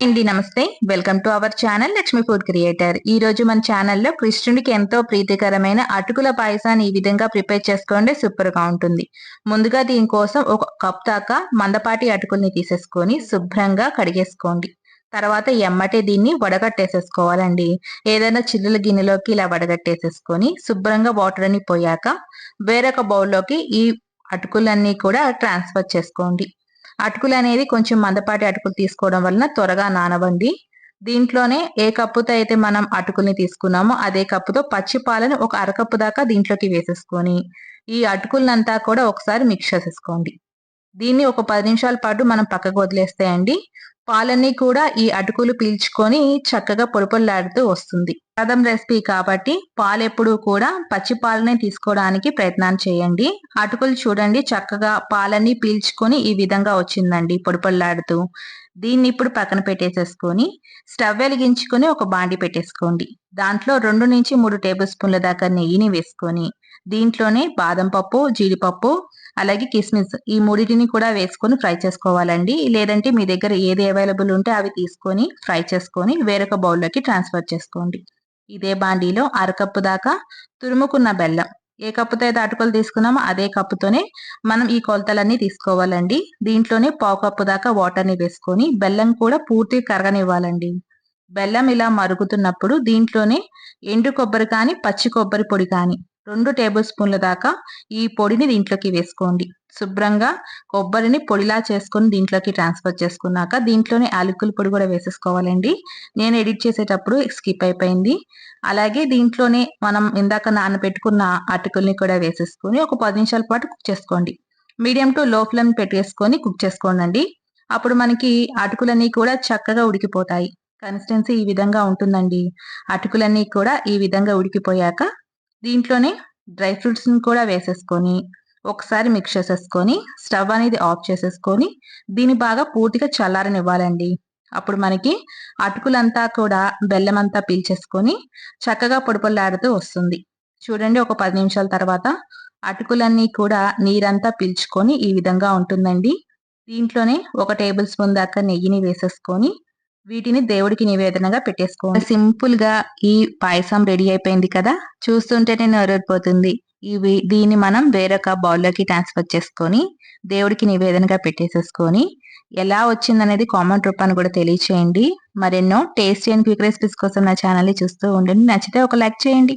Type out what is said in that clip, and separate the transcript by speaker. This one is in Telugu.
Speaker 1: అండి నమస్తే welcome to our channel Lakshmi food creator ఈ రోజు మన ఛానల్లో కృష్ణుడికి ఎంతో ప్రీతికరమైన అటుకుల పాయసాన్ని ఈ విధంగా ప్రిపేర్ చేసుకోండి. సూపర్గా ఉంటుంది. ముందుగా దీనికోసం ఒక కప్ దాకా మందపాటి అటుకుల్ని తీసేసుకొని శుభ్రంగా కడిగేసుకోండి. తర్వాత ఎమ్మటే దీన్ని వడగట్టేసేసుకోవాలండి. ఏదైనా చిల్లుల గిన్నెలోకి ఇలా వడగట్టేసేసుకొని శుభ్రంగా వాటర్ అని పోయాక వేరొక బౌల్లోకి ఈ అటుకులన్నీ కూడా ట్రాన్స్ఫర్ చేసుకోండి. అటుకులు అనేది కొంచెం మందపాటి అటుకులు తీసుకోవడం వలన త్వరగా నానవండి. దీంట్లోనే ఏ కప్పుతో అయితే మనం అటుకుల్ని తీసుకున్నామో అదే కప్పుతో పచ్చి పాలను ఒక అరకప్పు దాకా దీంట్లోకి వేసేసుకొని ఈ అటుకులనంతా కూడా ఒకసారి మిక్స్ చేసేసుకోండి. దీన్ని ఒక పది నిమిషాల పాటు మనం పక్కకు వదిలేస్తే అండి పాలన్నీ కూడా ఈ అటుకులు పీల్చుకొని చక్కగా పొడిపొల్లాడుతూ వస్తుంది. ప్రథం రెసిపీ కాబట్టి పాలు ఎప్పుడు కూడా పచ్చి పాలనే తీసుకోవడానికి ప్రయత్నం చేయండి. అటుకులు చూడండి చక్కగా పాలన్నీ పీల్చుకొని ఈ విధంగా వచ్చిందండి పొడిపొల్లాడుతూ దీన్ని ఇప్పుడు పక్కన పెట్టేసేసుకొని స్టవ్ వెలిగించుకొని ఒక బాండి పెట్టేసుకోండి. దాంట్లో రెండు నుంచి మూడు టేబుల్ స్పూన్ల దాకా నెయ్యిని వేసుకొని దీంట్లోనే బాదం పప్పు జీడిపప్పు అలాగే కిస్మిస్ ఈ మూడింటిని కూడా వేసుకొని ఫ్రై చేసుకోవాలండి. లేదంటే మీ దగ్గర ఏది అవైలబుల్ ఉంటే అవి తీసుకొని ఫ్రై చేసుకొని వేరొక బౌల్లోకి ట్రాన్స్ఫర్ చేసుకోండి. ఇదే బాండీలో అరకప్పు దాకా తురుముకున్న బెల్లం. ఏ కప్పుతో అయితే అటుకులు తీసుకున్నామో అదే కప్పుతోనే మనం ఈ కొలతలన్నీ తీసుకోవాలండి. దీంట్లోనే పావు కప్పు దాకా వాటర్ని వేసుకొని బెల్లం కూడా పూర్తి కరగనివ్వాలండి. బెల్లం ఇలా మరుగుతున్నప్పుడు దీంట్లోనే ఎండు కొబ్బరి కానీ పచ్చి కొబ్బరి పొడి కానీ రెండు టేబుల్ స్పూన్ల దాకా ఈ పొడిని దీంట్లోకి వేసుకోండి. శుభ్రంగా కొబ్బరిని పొడిలా చేసుకొని దీంట్లోకి ట్రాన్స్ఫర్ చేసుకున్నాక దీంట్లోనే యాలకుల పొడి కూడా వేసేసుకోవాలండి. నేను ఎడిట్ చేసేటప్పుడు స్కిప్ అయిపోయింది. అలాగే దీంట్లోనే మనం ఇందాక నానబెట్టుకున్న అటుకుల్ని కూడా వేసేసుకొని ఒక పది నిమిషాల పాటు కుక్ చేసుకోండి. మీడియం టు లో ఫ్లేమ్ పెట్టేసుకొని కుక్ చేసుకోండి అప్పుడు మనకి అటుకులన్నీ కూడా చక్కగా ఉడికిపోతాయి. కన్సిస్టెన్సీ ఈ విధంగా ఉంటుందండి. అటుకులన్నీ కూడా ఈ విధంగా ఉడికిపోయాక దీంట్లోనే డ్రై ఫ్రూట్స్ని కూడా వేసేసుకొని ఒకసారి మిక్స్ చేసేసుకొని స్టవ్ అనేది ఆఫ్ చేసేసుకొని దీన్ని బాగా పూర్తిగా చల్లారనివ్వాలండి. అప్పుడు మనకి అటుకులంతా కూడా బెల్లం అంతా పీల్చేసుకొని చక్కగా పొడిపొల్లాడుతూ వస్తుంది. చూడండి ఒక పది నిమిషాల తర్వాత అటుకులన్నీ కూడా నీరంతా పీల్చుకొని ఈ విధంగా ఉంటుందండి. దీంట్లోనే ఒక టేబుల్ స్పూన్ దాకా నెయ్యిని వేసేసుకొని వీటిని దేవుడికి నివేదనగా పెట్టేసుకోండి. సింపుల్గా ఈ పాయసం రెడీ అయిపోయింది కదా? చూస్తుంటేనే నోరైపోతుంది ఇవి దీన్ని మనం వేరొక బౌల్లోకి ట్రాన్స్ఫర్ చేసుకొని దేవుడికి నివేదనగా పెట్టేసేసుకొని ఎలా వచ్చిందనేది కామెంట్ రూపాన్ని కూడా తెలియచేయండి. మరెన్నో టేస్టీ అండ్ క్విక్ రెసిపీస్ కోసం నా ఛానల్ని చూస్తూ ఉండండి. నచ్చితే ఒక లైక్ చేయండి.